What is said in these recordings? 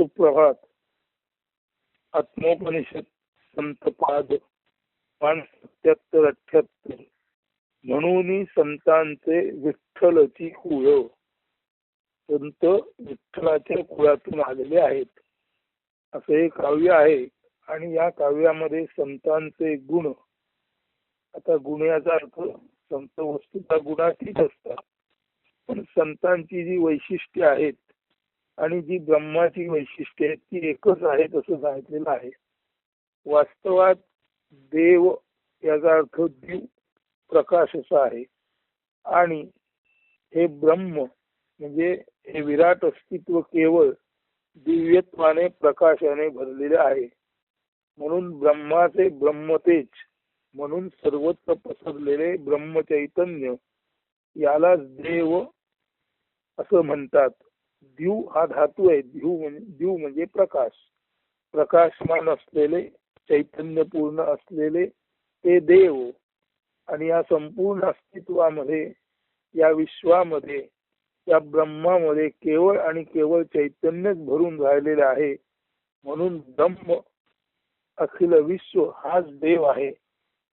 सुप्रभात. आत्मोपनिषद संतपाद पान सत्याहत्तर अठ्याहत्तर म्हणून संतांचे विठ्ठलची कुळ. संत विठ्ठलाच्या कुळातून आलेले आहेत. असे हे काव्य आहे आणि या काव्यामध्ये संतांचे गुण. आता गुण याचा अर्थ संत वस्तूचा गुणातीत असतात. पण संतांची जी वैशिष्ट्ये आहेत आणि जी ब्रह्माची वैशिष्ट्ये आहेत ती एकच आहेत असं सांगितलेलं आहे. वास्तवात देव याचा अर्थ दिव प्रकाश असा आहे. आणि हे ब्रह्म म्हणजे हे विराट अस्तित्व केवळ दिव्यत्वाने प्रकाशाने भरलेले आहे. म्हणून ब्रह्माचे ब्रह्मतेज म्हणून सर्वत्र पसरलेले ब्रह्मचैतन्य यालाच देव असं म्हणतात. द्यू हा धातू आहे. द्यू म्हणजे द्यू म्हणजे प्रकाश. प्रकाशमान असलेले चैतन्यपूर्ण असलेले ते देव आणि या संपूर्ण अस्तित्वामध्ये या विश्वामध्ये या ब्रह्मामध्ये केवळ आणि केवळ चैतन्यच भरून राहिलेले आहे. म्हणून ब्रह्म अखिल विश्व हाच देव आहे.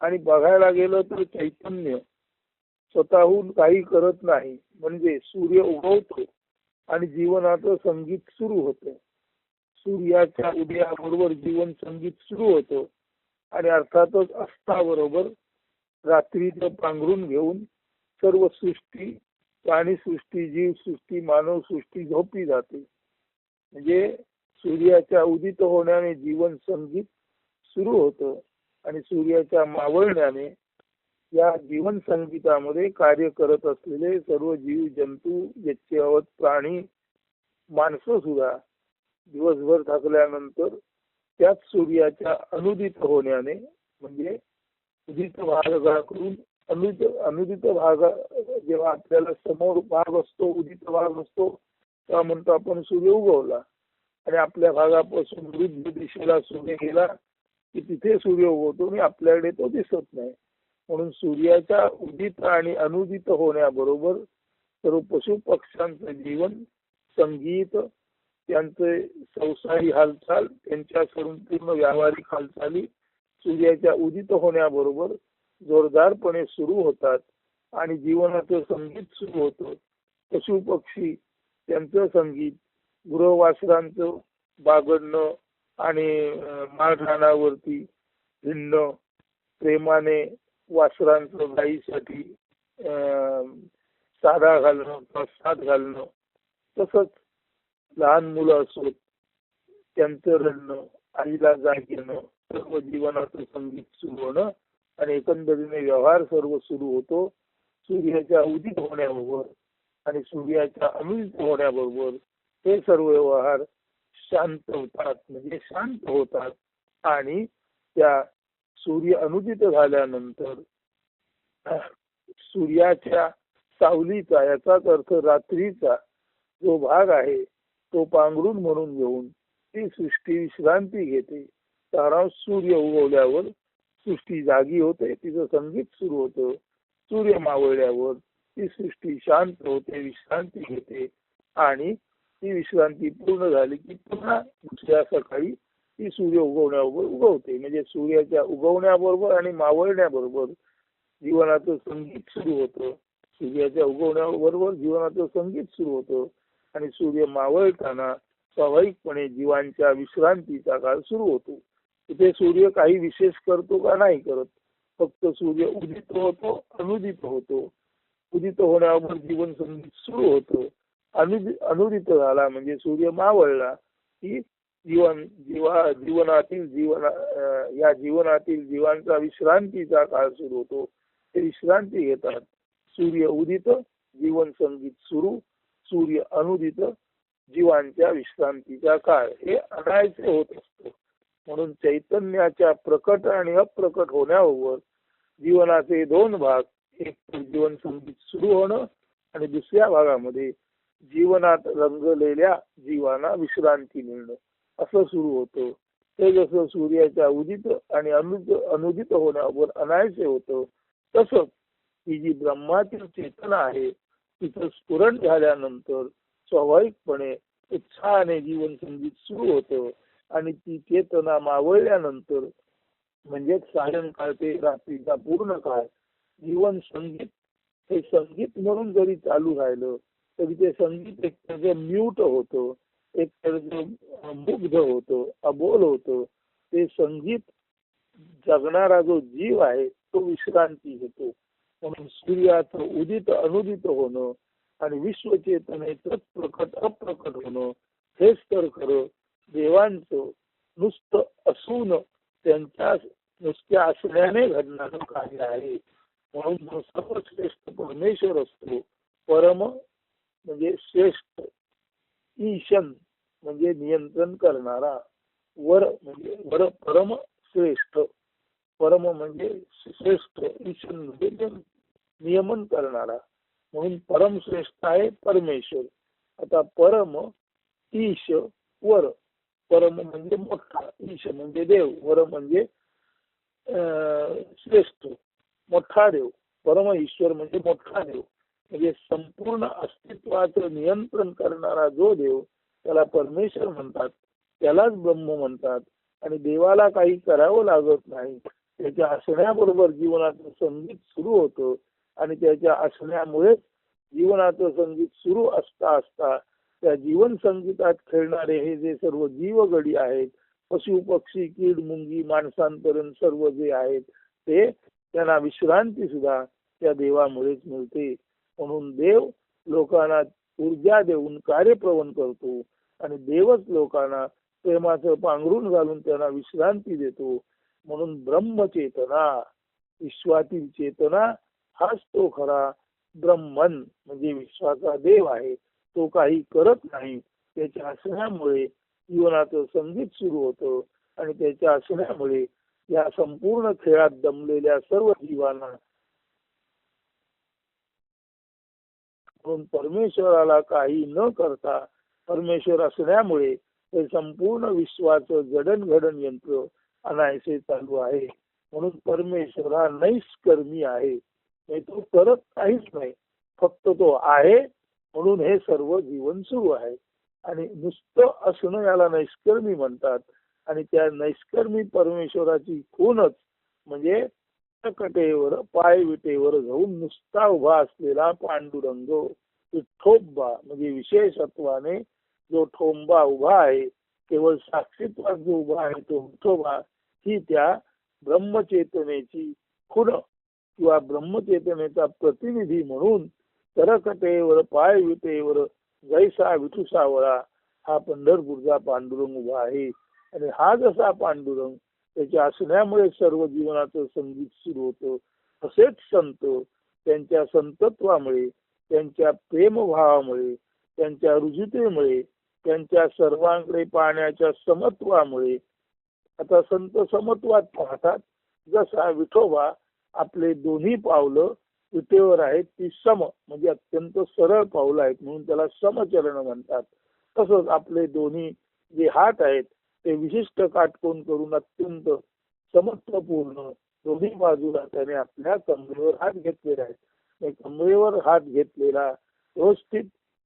आणि बघायला गेलं तर चैतन्य स्वतःहून काही करत नाही. म्हणजे सूर्य उगवतो. आणि जीवनाचं संगीत सुरू होतं. सूर्याच्या उदयाबरोबर जीवन संगीत सुरू होतं. आणि अर्थातच अस्ताबरोबर रात्रीचं पांघरून घेऊन सर्व सृष्टी प्राणीसृष्टी जीवसृष्टी मानवसृष्टी झोपी जाते. म्हणजे सूर्याच्या उदित होण्याने जीवन संगीत सुरू होतं. आणि सूर्याच्या मावळण्याने या जीवन संगीतामध्ये कार्य करत असलेले सर्व जीव जंतू यच्छवत प्राणी माणसं सुद्धा दिवसभर थकल्यानंतर त्याच सूर्याच्या अनुदित होण्याने म्हणजे उदित भागाकडून अनुदित अनुदित भाग जेव्हा आपल्याला समोर भाग असतो उदित भाग असतो तेव्हा म्हणतो आपण सूर्य उगवला. आणि आपल्या भागापासून वृद्ध दिशेला सूर्य गेला की तिथे सूर्य उगवतो आणि आपल्याकडे तो दिसत नाही. म्हणून सूर्याच्या उदित आणि अनुदित होण्याबरोबर सर्व पशु पक्ष्यांचं जीवन संगीत त्यांचे संसारी हालचाल त्यांच्या संपूर्ण व्यावहारिक हालचाली सूर्याच्या उदित होण्याबरोबर जोरदारपणे सुरू होतात आणि जीवनाचं संगीत सुरू होतं. पशु पक्षी त्यांचं संगीत गृहवासरांचं बागडणं आणि माळरानावरती हिंडणं प्रेमाने वासरांचं गाईसाठी साधा घालणं प्रसाद घालणं तसंच लहान मुलं असोत त्यांचं रडणं आईला जाग येणं सर्व जीवनाचं संगीत सुरू होणं आणि एकंदरीने व्यवहार सर्व सुरू होतो. सूर्याच्या उदित होण्याबरोबर आणि सूर्याच्या अनुदित होण्याबरोबर हे सर्व व्यवहार शांत होतात म्हणजे शांत होतात आणि त्या सूर्य अनुदित झाल्यानंतर सूर्याच्या सावलीचा याचाच अर्थ रात्रीचा जो भाग आहे तो पांघरून म्हणून घेऊन ती सृष्टी विश्रांती घेते. तारा सूर्य उगवल्यावर सृष्टी जागी होते तिचं संगीत सुरू होतं. सूर्य मावळल्यावर ती सृष्टी शांत होते विश्रांती घेते आणि ती विश्रांती पूर्ण झाली की पुन्हा दुसऱ्या सकाळी ती सूर्य उगवण्याबरोबर उगवते. म्हणजे सूर्याच्या उगवण्याबरोबर आणि मावळण्याबरोबर जीवनाचं संगीत सुरू होतं. सूर्याच्या उगवण्याबरोबर जीवनाचं संगीत सुरू होतं. आणि सूर्य मावळताना स्वाभाविकपणे जीवांच्या विश्रांतीचा काळ सुरू होतो. तिथे सूर्य काही विशेष करतो का नाही करत. फक्त सूर्य उदित होतो अनुदित होतो. उदित होण्यावर जीवन संगीत सुरू होतं. अनुदित अनुदित झाला म्हणजे सूर्य मावळला की जीवन जीवा जीवनातील जीवन या जीवनातील जीवांचा विश्रांतीचा काळ सुरू होतो. ते विश्रांती घेतात. सूर्य उदित जीवन संगीत सुरू सूर्य अनुदित जीवांच्या विश्रांतीचा काळ. हे अनायचे होत असतो. म्हणून चैतन्याच्या प्रकट आणि अप्रकट होण्याबरोबर जीवनाचे दोन भाग एक जीवन संगीत सुरू होणं आणि दुसऱ्या भागामध्ये जीवनात रंगलेल्या जीवांना विश्रांती मिळणं. असं सुरू होतं. ते जसं सूर्याच्या उदित आणि अनुदित अनुदित होण्यावर अनायसे होतं. तसंच ही जी ब्रह्मातील चेतना आहे तिथं स्फुरण झाल्यानंतर स्वाभाविकपणे उत्साहाने जीवन संगीत सुरू होतं आणि ती चेतना मावळल्यानंतर म्हणजेच सायंकाळ ते रात्रीचा पूर्ण काळ जीवन संगीत हे संगीत म्हणून जरी चालू राहिलं तरी ते संगीत एक म्यूट होतं एक मुग्ध होतो अबोल होतो ते संगीत जगणारा जो जीव आहे तो विश्रांती घेतो. म्हणून सूर्याचं उदित अनुदित होणं आणि विश्वचेतनेचं प्रकट अप्रकट होणं हेच तर खरं देवांचं नुसतं असून त्यांच्या नुसत्या असण्याने घडणारं कार्य आहे. म्हणून जो सर्वश्रेष्ठ परमेश्वर असतो परम म्हणजे श्रेष्ठ ईशन म्हणजे नियंत्रण करणारा वर म्हणजे वर परम श्रेष्ठ परम म्हणजे श्रेष्ठ ईश्वर म्हणजे नियमन करणारा. म्हणून परम श्रेष्ठ आहे परमेश्वर. आता परम ईश वर परम म्हणजे मोठा ईश म्हणजे देव वर म्हणजे श्रेष्ठ मोठा देव. परम ईश्वर म्हणजे मोठा देव. म्हणजे संपूर्ण अस्तित्वाचं नियंत्रण करणारा जो देव त्याला परमेश्वर म्हणतात त्यालाच ब्रह्म म्हणतात आणि देवाला काही करावं लागत नाही. त्याच्या असण्याबरोबर जीवनाचं संगीत सुरू होतं आणि त्याच्या असण्यामुळेच जीवनाचं संगीत सुरू असता असता त्या जीवन संगीतात खेळणारे हे जे सर्व जीवगडी आहेत पशु पक्षी कीड मुंगी माणसांपर्यंत सर्व जे आहेत ते त्यांना विश्रांती सुद्धा त्या देवामुळेच मिळते. म्हणून देव लोकांना ऊर्जा देऊन कार्यप्रवण करतो आणि देवच लोकांना प्रेमाचं पांघरून घालून त्यांना विश्रांती देतो. म्हणून ब्रह्मचेतना विश्वातील चेतना हाच तो खरा ब्रह्मन म्हणजे विश्वाचा देव आहे. तो काही करत नाही. त्याच्या असण्यामुळे जीवनाचं संगीत सुरू होतं आणि त्याच्या असण्यामुळे या संपूर्ण खेळात दमलेल्या सर्व जीवांना म्हणून परमेश्वराला काही न करता परमेश्वर असण्यामुळे हे संपूर्ण विश्वाचं जडणघडण यंत्र अनायसे चालू आहे. म्हणून परमेश्वर हा नैष्कर्मी आहे. तो करत काहीच नाही. फक्त तो आहे. म्हणून हे सर्व जीवन सुरू आहे. आणि नुसतं असणं याला नैष्कर्मी म्हणतात. आणि त्या नैष्कर्मी परमेश्वराची खूनच म्हणजे कटेवर पाय विटेवर जाऊन नुसता उभा असलेला पांडुरंग विठोबा म्हणजे विशेषत्वाने जो ठोंबा उभा आहे केवळ साक्षीत्वात जो उभा आहे तो विठोबा ही त्या ब्रह्मचेतनेची खुण किंवा ब्रह्मचेतनेचा प्रतिनिधी म्हणून तरकटेवर पाय विटेवर जैसा विठुसावळा हा पंढरपूरचा पांडुरंग उभा आहे. आणि हा जसा पांडुरंग त्याच्या असण्यामुळे सर्व जीवनाचं संगीत सुरू होतं. असेच संत त्यांच्या संतत्वामुळे त्यांच्या प्रेमभावामुळे त्यांच्या रुजुतेमुळे त्यांच्या सर्वांकडे पाहण्याच्या समत्वामुळे. आता संत समत्वात पाहतात. जसा विठोबा आपले दोन्ही पावलं विटेवर आहेत ती सम म्हणजे अत्यंत सरळ पावलं आहेत म्हणून त्याला समचरण म्हणतात. तसंच आपले दोन्ही जे हात आहेत ते विशिष्ट काटकोन करून अत्यंत समत्वपूर्ण दोन्ही बाजूला त्याने आपल्या कमरेवर हात घेतलेला आहे. त्या कमरेवर हात घेतलेला व्यवस्थित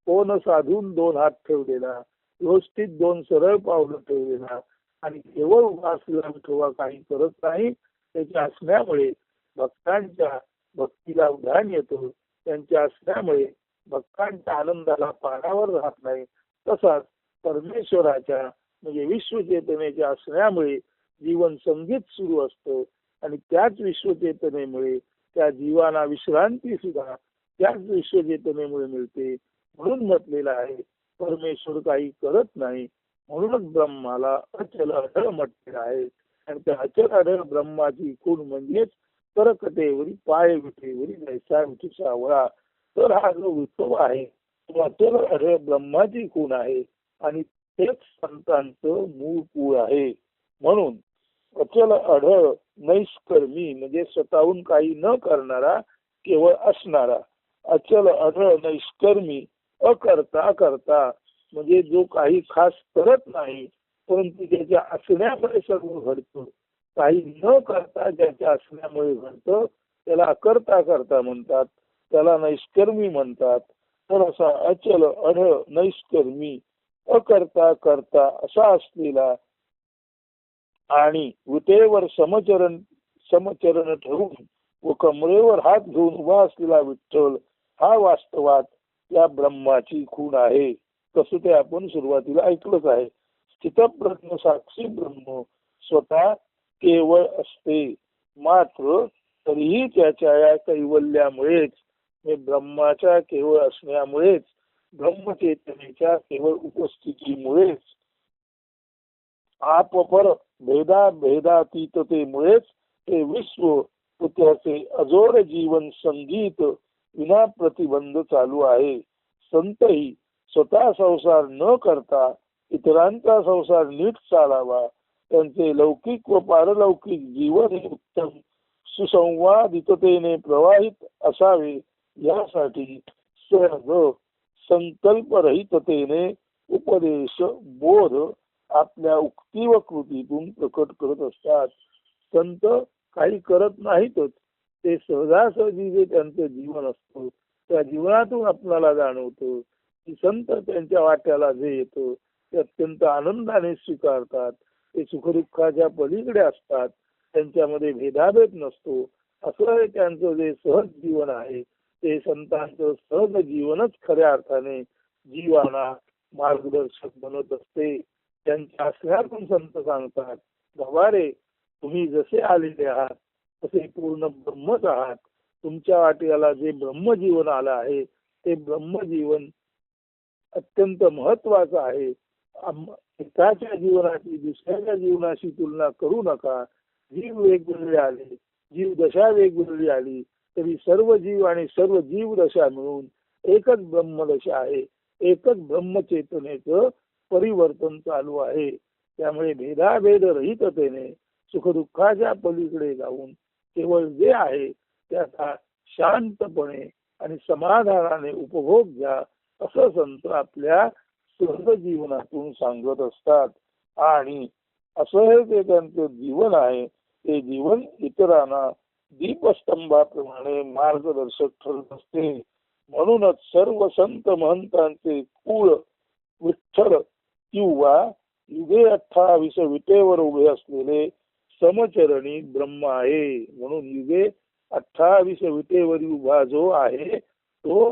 कोण साधून दोन हात ठेवलेला व्यवस्थित दोन सरळ पावलं ठेवलेला आणि केवळ उभा ठेवा काही करत नाही. त्याच्या असण्यामुळे भक्तांच्या भक्तीला उधाण येतो. त्यांच्या असण्यामुळे भक्तांच्या आनंदाला पाण्यावर राहत नाही. तसाच परमेश्वराच्या म्हणजे विश्वचेतनेच्या असण्यामुळे जीवन संगीत सुरू असतं. आणि त्याच विश्वचेतनेमुळे त्या जीवाना विश्रांती सुद्धा त्याच विश्वचेतनेमुळे मिळते. म्हणून म्हटलेलं आहे परमेश्वर काही करत नाही म्हणूनच ब्रह्माला अचल अढळ म्हटलेलं आहे. आणि त्या अचल अढळ ब्रह्माची खूण म्हणजेच तरकटेवरी पाय विठेवरी जैसा विठुसावळा तर हा जो उत्सव आहे तो अचल अढळ ब्रह्माची खूण आहे. आणि हेच संतांचं मूळ कूळ आहे. म्हणून अचल अढळ नैष्कर्मी म्हणजे स्वतःहून काही न करणारा केवळ असणारा. अचल अढळ नैष्कर्मी अकर्ता करता म्हणजे जो काही खास करत नाही परंतु ज्याच्या असण्यामुळे सर्व घडतं. काही न करता ज्याच्या असण्यामुळे घडतं त्याला अकर्ता करता म्हणतात त्याला नैष्कर्मी म्हणतात. तर असा अचल अढळ नैष्कर्मी अकर्ता करता असा असलेला आणि उतेवर समचरण समचरण ठेवून व कमरेवर हात घेऊन उभा असलेला विठ्ठल हा वास्तवात या ब्रह्माची खूण आहे. तसं ते आपण सुरुवातीला ऐकलंच आहे. स्थितप्रज्ञ साक्षी ब्रह्म स्वतः केवळ असते. मात्र तरीही त्याच्या या कैवल्यामुळेच ब्रह्माच्या केवळ असण्यामुळेच ब्रह्मचेतनेच्या केवळ उपस्थितीमुळेच. आपपर भेदा भेदातीततेमुळेच हे विश्व व त्याचे अजोड जीवन संगीत विना प्रतिबंध चालू आहे. संतही स्वतः संसार न करता इतरांचा संसार नीट चालावा. त्यांचे लौकिक व पारलौकिक जीवन हे उत्तम सुसंवादिततेने प्रवाहित असावे यासाठी सहज संकल्परहिततेने उपदेश बोध आपल्या उक्ती व कृतीतून प्रकट करत असतात. संत काही करत नाहीतच. ते सहजासहजी जे त्यांचं जीवन असतं त्या जीवनातून आपल्याला जाणवतं. की संत त्यांच्या वाट्याला जे येतं ते अत्यंत आनंदाने स्वीकारतात. ते सुखदुःखाच्या पलीकडे असतात. त्यांच्यामध्ये भेदाभेद नसतो. असं हे त्यांचं जे सहज जीवन आहे. ते संतांचं सहज जीवनच खऱ्या अर्थाने जीवाना मार्गदर्शक बनत असते. त्यांच्या असण्यातून संत सांगतात बाबा तुम्ही जसे आलेले आहात तसे पूर्ण ब्रह्मच आहात. तुमच्या वाट्याला जे ब्रह्मजीवन आलं आहे ते ब्रह्मजीवन अत्यंत महत्वाचं आहे. एकाच्या जीवनाची दुसऱ्याच्या जीवनाशी तुलना करू नका. जीव वेगवेगळे आले जीव दशा वेगवेगळी आली तरी सर्व जीव आणि सर्व जीव दशा मिळून एकच ब्रह्मदशा आहे. एकच ब्रह्मचेतनेचं परिवर्तन चालू आहे. त्यामुळे भेदाभेद रहिततेने सुखदुःखाच्या पलीकडे जाऊन केवळ जे आहे त्याचा शांतपणे आणि समाधानाने उपभोग घ्या असं संत आपल्या सहज जीवनातून सांगत असतात. आणि असं हे ते त्यांचं जीवन आहे ते जीवन इतरांना दीपस्तंभाप्रमाणे मार्गदर्शक ठरत असते. म्हणूनच सर्व संत महंतांचे कुळ विठ्ठल किंवा युगे अठ्ठावीस विटेवर उभे असलेले समचरणी ब्रह्म आहे. म्हणून युगे अठ्ठावीस विटेवरी उभा जो आहे तो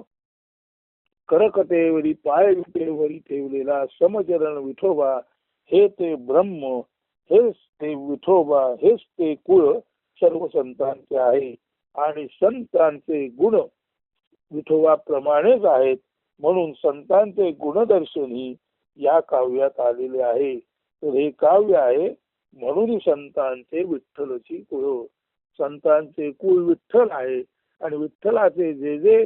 करकटेवरी पाय विटेवरी ठेवलेला समचरण विठोबा हे ते ब्रह्म हेच ते विठोबा हेच ते कुळ सर्व संतांचे आहे. आणि संतांचे गुण विठोबाप्रमाणेच आहेत. म्हणून संतांचे गुणदर्शनी या काव्यात आलेले आहे. तर हे काव्य आहे म्हणून संतांचे विठ्ठलची कुळ. संतांचे कुळ विठ्ठल आहे. आणि विठ्ठलाचे जे जे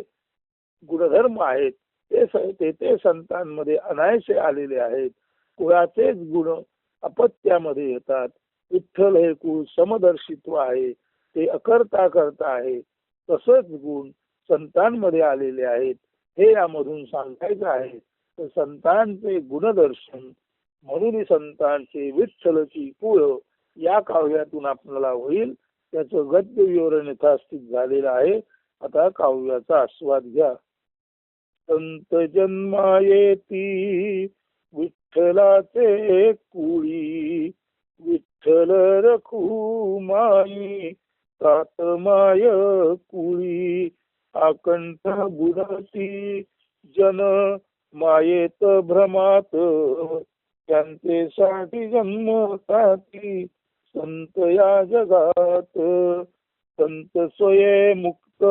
गुणधर्म आहेत ते ते ते संतांमध्ये अनायसे आलेले आहेत. कुळाचेच गुण अपत्यामध्ये येतात. विठ्ठल हे कुळ समदर्शित्व आहे. ते अकर्ता करता आहे. तसंच गुण संतांमध्ये आलेले आहेत. हे यामधून सांगायचं आहे तर संतांचे गुणदर्शन म्हणून संतांचे विठ्ठलची कुळ या काव्यातून आपल्याला होईल. त्याचं गद्य विवरण यथास्थित झालेलं आहे. आता काव्याचा आस्वाद घ्या. संत जन्मा येती विठ्ठलाचे कुळी विठ्ठल रखू माई तात माय कुळी आकंठ बुडाती जन मायेत भ्रमात त्यांचे साठी जन्मसाठी संत या जगात. संत स्वये मुक्त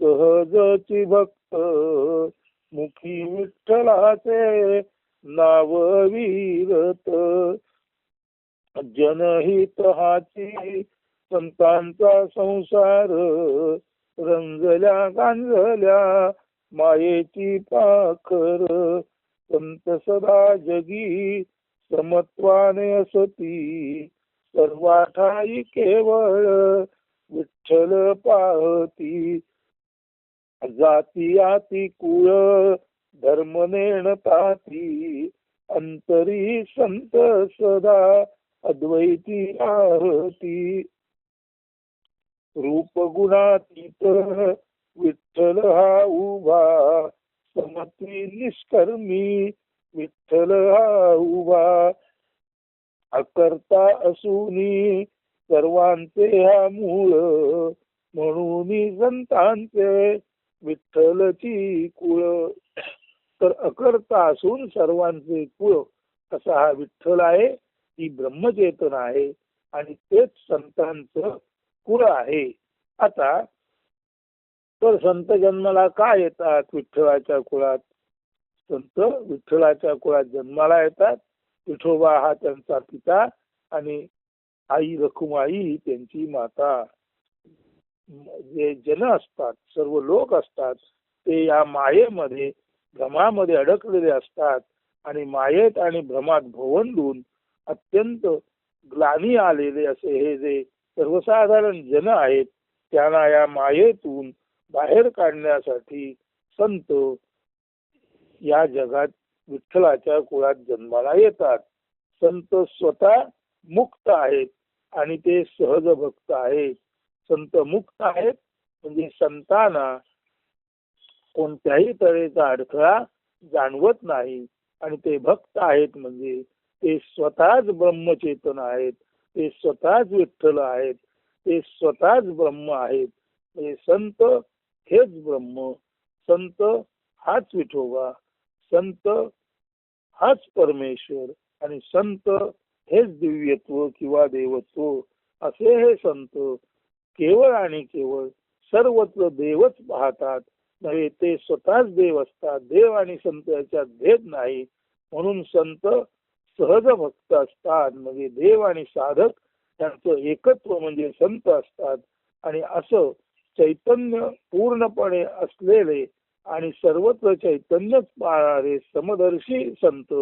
सहजची भक्त मुखी विठ्ठलाचे नाव वीरत. जनहित हाची संतांचा संसार रंजल्या गांजल्या मायेची पाखर. संत सदा जगी समत्वाने असती सर्वाठाई केवळ विठ्ठल पाहती. जाती आती कुळ धर्मनेण नेणताती अंतरी संत सदा अद्वैती आरती. रूप गुणातीत विठ्ठल हा उभा समत्वी निष्कर्मी विठ्ठल हा उभा. अकर्ता असूनी सर्वांचे हा मूळ म्हणून संतांचे विठ्ठलची कुळ. तर अकर्ता असून सर्वांचे कुळ असा हा विठ्ठल आहे. ती ब्रह्मचेतन आहे आणि तेच संतांचं कुळ आहे. आता तर संत जन्माला का येतात विठ्ठलाच्या कुळात? संत विठ्ठलाच्या कुळात जन्माला येतात. विठोबा हा त्यांचा पिता आणि आई रखुमाई ही त्यांची माता. जे जन असतात सर्व लोक असतात ते या मायेमध्ये भ्रमामध्ये अडकलेले असतात आणि मायेत आणि भ्रमात भोवंडून अत्यंत ग्लानी आलेले असे हे जे सर्वसाधारण जन आहेत त्यांना या मायेतून बाहेर काढण्यासाठी संत या जगात विठ्ठलाच्या कुळात जन्माला येतात. संत स्वतः मुक्त आहेत आणि ते सहज भक्त आहेत. संत मुक्त आहेत म्हणजे संतांना कोणत्याही तऱ्हेचा अडथळा जाणवत नाही आणि ते भक्त आहेत म्हणजे ते स्वतःच ब्रह्मचेतन आहेत ते स्वतःच विठ्ठल आहेत ते स्वतःच ब्रह्म आहेत. म्हणजे संत हेच ब्रह्म संत हाच विठोबा संत हाच परमेश्वर आणि संत हेच दिव्यत्व किंवा देवत्व. असे हे संत केवळ आणि केवळ सर्वत्र देवच पाहतात. नव्हे ते स्वतःच देव असतात. देव आणि संत याच्यात भेद नाही. म्हणून संत सहज भक्त असतात. म्हणजे देव आणि साधक त्यांचं एकत्व म्हणजे संत असतात. आणि असं चैतन्य पूर्णपणे असलेले आणि सर्वत्र चैतन्यच पाळणारे समदर्शी संत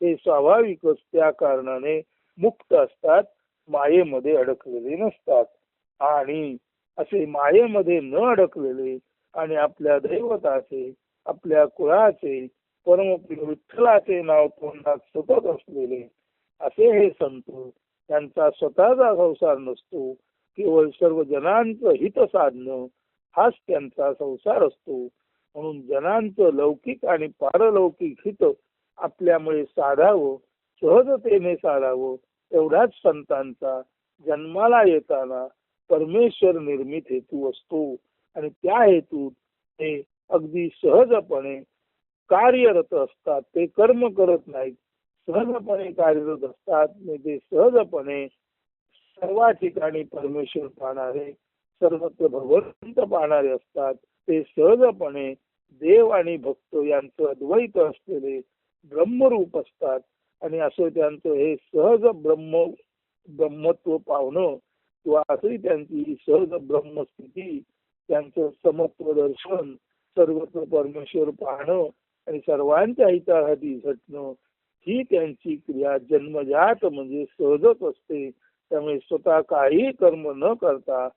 हे स्वाभाविकच त्या कारणाने मुक्त असतात. मायेमध्ये अडकलेले नसतात. आणि असे मायेमध्ये न अडकलेले आणि आपल्या दैवताचे आपल्या कुळाचे परम विठ्ठलाचे नाव तोंडात सतत असलेले असे हे संत त्यांचा स्वतःचा संसार नसतो केवळ सर्व जनांचं हित साधणं हाच त्यांचा संसार असतो. म्हणून जनांचं लौकिक आणि पारलौकिक हित आपल्यामुळे साधावं सहजतेने साधावं एवढाच संतांचा जन्माला येताना परमेश्वर निर्मित हेतू असतो. आणि त्या हेतूत ते अगदी सहजपणे कार्यरत असतात ते कर्म करत नाहीत. सहजपणे कार्यरत असतात आणि ते सहजपणे सर्व ठिकाणी परमेश्वर पाहणारे सर्वत्र भगवंत पाहणारे असतात. ते सहजपणे देव आणि भक्त यांचं अद्वैत असलेले ब्रह्मरूप असतात. आणि असं त्यांचं हे सहज ब्रह्म ब्रह्मत्व पावणं किंवा असंही त्यांची सहज ब्रह्मस्थिती त्यांचं समत्व दर्शन सर्वत्र परमेश्वर पाहणं आणि सर्वांच्या हितासाठी झटणं ही त्यांची क्रिया. जन्मजात म्हणजे सहजच असते. त्यामुळे स्वतः काही कर्म न करता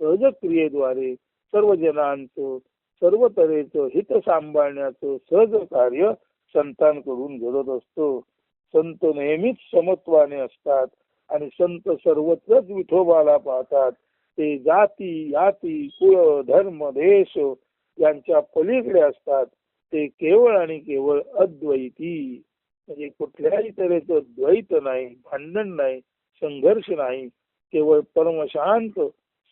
सहज क्रियेद्वारे सर्व जनांचं सर्व तऱ्हेचं हित सांभाळण्याचं सहज कार्य संतांकडून घडत असतो. संत नेहमीच समत्वाने असतात आणि संत सर्वत्रच विठोबाला पाहतात. ते जाती याती कुळ धर्म देश यांच्या पलीकडे असतात. ते केवळ आणि केवळ अद्वैती. म्हणजे कुठल्याही तऱ्हेचं द्वैत नाही भांडण नाही संघर्ष नाही. केवळ परमशांत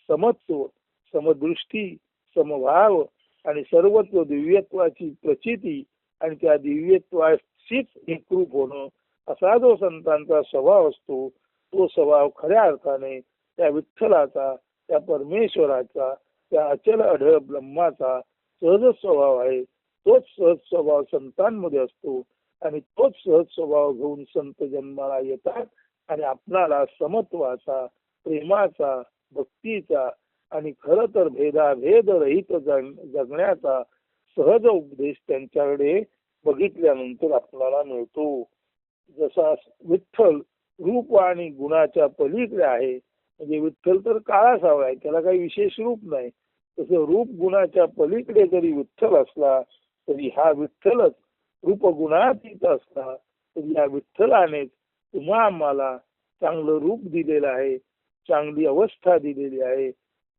समत्व समदृष्टी समभाव आणि सर्वत्व दिव्यत्वाची प्रचिती आणि त्या दिव्यत्वाशीच एकरूप होणं असा जो संतांचा स्वभाव असतो तो स्वभाव खऱ्या अर्थाने त्या विठ्ठलाचा त्या परमेश्वराचा त्या अचल अढळ ब्रह्माचा सहज स्वभाव आहे. तोच सहज स्वभाव संतांमध्ये असतो आणि तोच सहज स्वभाव घेऊन संत जन्माला येतात आणि आपणाला समत्वाचा प्रेमाचा भक्तीचा आणि खर तर भेदाभेद रहित जगण्याचा सहज उपदेश त्यांच्याकडे बघितल्यानंतर आपल्याला मिळतो. जसा विठ्ठल रूप आणि गुणाच्या पलीकडे आहे म्हणजे विठ्ठल तर काळा सावळा आहे त्याला काही विशेष रूप नाही. तसं रूप गुणाच्या पलीकडे जरी विठ्ठल असला तरी हा विठ्ठलच रूपगुणातीत असता असला तरी या विठ्ठलानेच तुम्हा आम्हाला चांगलं रूप दिलेलं आहे चांगली अवस्था दिलेली आहे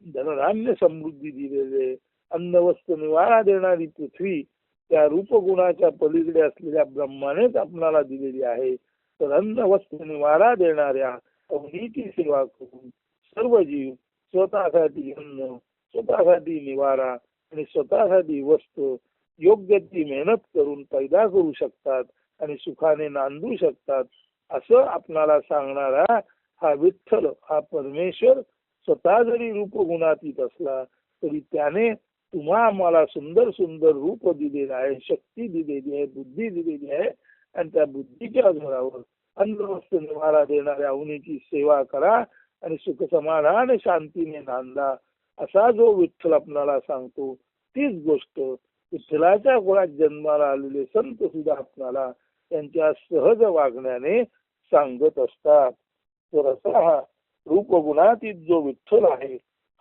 धनधान्य समृद्धी दिलेली आहे अन्न वस्त्र निवारा देणारी पृथ्वी त्या रूपगुणाच्या पलीकडे असलेल्या ब्रह्मानेच आपणाला दिलेली आहे. तर अन्न वस्त्र निवारा देणाऱ्या अवनीची सेवा करून सर्व जीव स्वतःसाठी अन्न स्वतःसाठी निवारा आणि स्वतःसाठी वस्तू योग्य ती मेहनत करून पैदा करू शकतात आणि सुखाने नांदू शकतात असं आपणाला सांगणारा हा विठ्ठल हा परमेश्वर स्वतः जरी रूप रूपगुणातीत असला तरी त्याने तुम्हा आम्हाला सुंदर सुंदर रूप दिलेलं आहे शक्ती दिलेली आहे बुद्धी दिलेली आहे आणि त्या बुद्धीच्या आधारावर अंधवस्त निवारा देणाऱ्या अवनीची सेवा करा आणि सुख समाधान शांतीने नांदा असा जो विठ्ठल आपणाला सांगतो तीच गोष्ट विठ्ठलाच्या गुणात जन्माला आलेले संत सुद्धा आपणाला त्यांच्या सहज वागण्याने सांगत असतात. तर असा हा रूपगुणातीत जो विठ्ठल आहे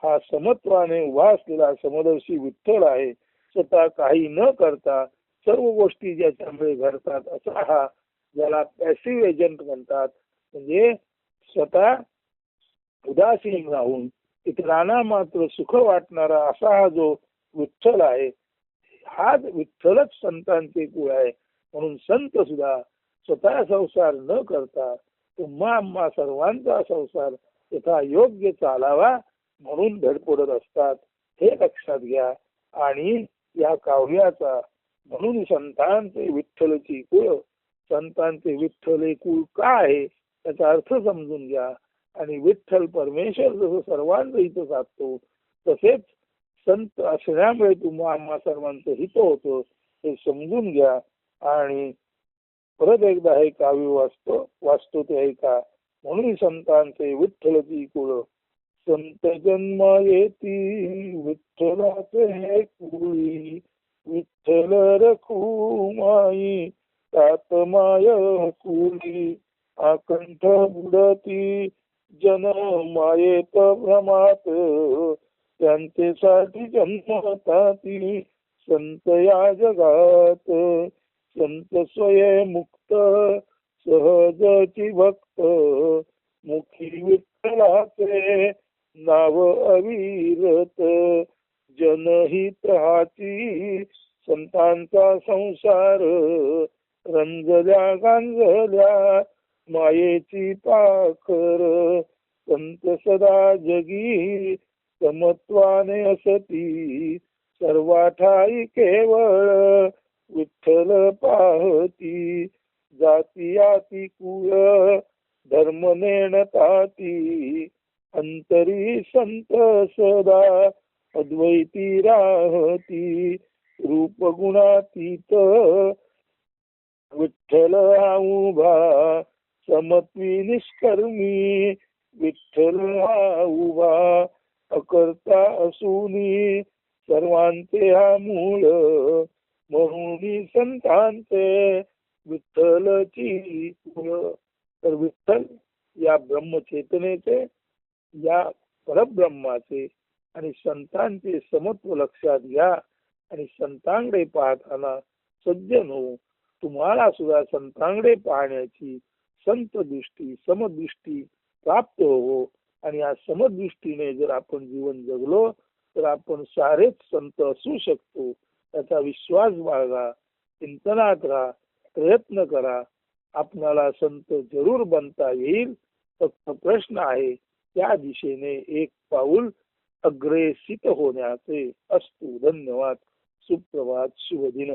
हा समत्वाने उभा असलेला समदर्शी विठ्ठल आहे स्वतः काही न करता सर्व गोष्टी ज्याच्यामुळे घडतात असा हा ज्याला पॅसिव्ह एजंट म्हणतात. म्हणजे स्वतः उदासीन राहून इतरांना मात्र सुख वाटणारा असा हा जो विठ्ठल आहे हाच विठ्ठलच संतांचे कुळ आहे. म्हणून संत सुद्धा स्वतः संसार न करता तुम्हा आम्हा सर्वांचा संसार यथा योग्य चालावा म्हणून धडपडत असतात. हे लक्षात घ्या. आणि या काव्याचा म्हणून संतांचे विठ्ठलची कुळ संतांचे विठ्ठल हे कुळ का आहे? त्याचा अर्थ समजून घ्या. आणि विठ्ठल परमेश्वर जसं सर्वांचं हित साधतो तसेच संत असल्यामुळे तुम्हा आम्हा सर्वांचं हित होतं हे समजून घ्या. आणि परत एकदा हे काव्य वाचतो वाचतो ते ऐका म्हणून संतांचे विठ्ठलची कुळ. संत जन्म येती विठ्ठलाचे हे कुळी. विठ्ठल रखू माई तात माय कुळी. आकंठ बुडती जन मायेत भ्रमात. त्यांचेसाठी जन्मताती संत या जगात संत स्वयमुक्त सहजची भक्त मुखी विठ्ठलाचे नाव अविरत. जनहिताची संतांचा संसार रंजल्या गांजल्या मायेची पाखर. संत सदा जगी समत्वाने असती. सर्वाठाई केवळ विठ्ठल पाहती. जातीयाती कुळ धर्म नेणताती. अंतरी संत सदा अद्वैती राहती. रूपगुणातीत विठ्ठल हा उभा. समत्वी निष्कर्मी विठ्ठल हा उभा. अकर्ता असूनी सर्वांचे हा मूळ. म्हणून संतांचे विठ्ठलची तर विठ्ठल या ब्रह्मचेतनेचे या परब्रह्माचे आणि संतांचे समत्व लक्षात घ्या आणि संतांकडे पाहताना सज्जन हो तुम्हाला सुद्धा संतांकडे पाहण्याची संत दृष्टी समदृष्टी प्राप्त हो. आणि या समदृष्टीने जर आपण जीवन जगलो तर आपण सारेच संत असू शकतो. त्याचा विश्वास बाळगा चिंतनात राहा प्रयत्न करा. आपणाला संत जरूर बनता येईल. फक्त प्रश्न आहे त्या दिशेने एक पाऊल अग्रेसित होण्याचे असतो. धन्यवाद. सुप्रभात. शुभदिन.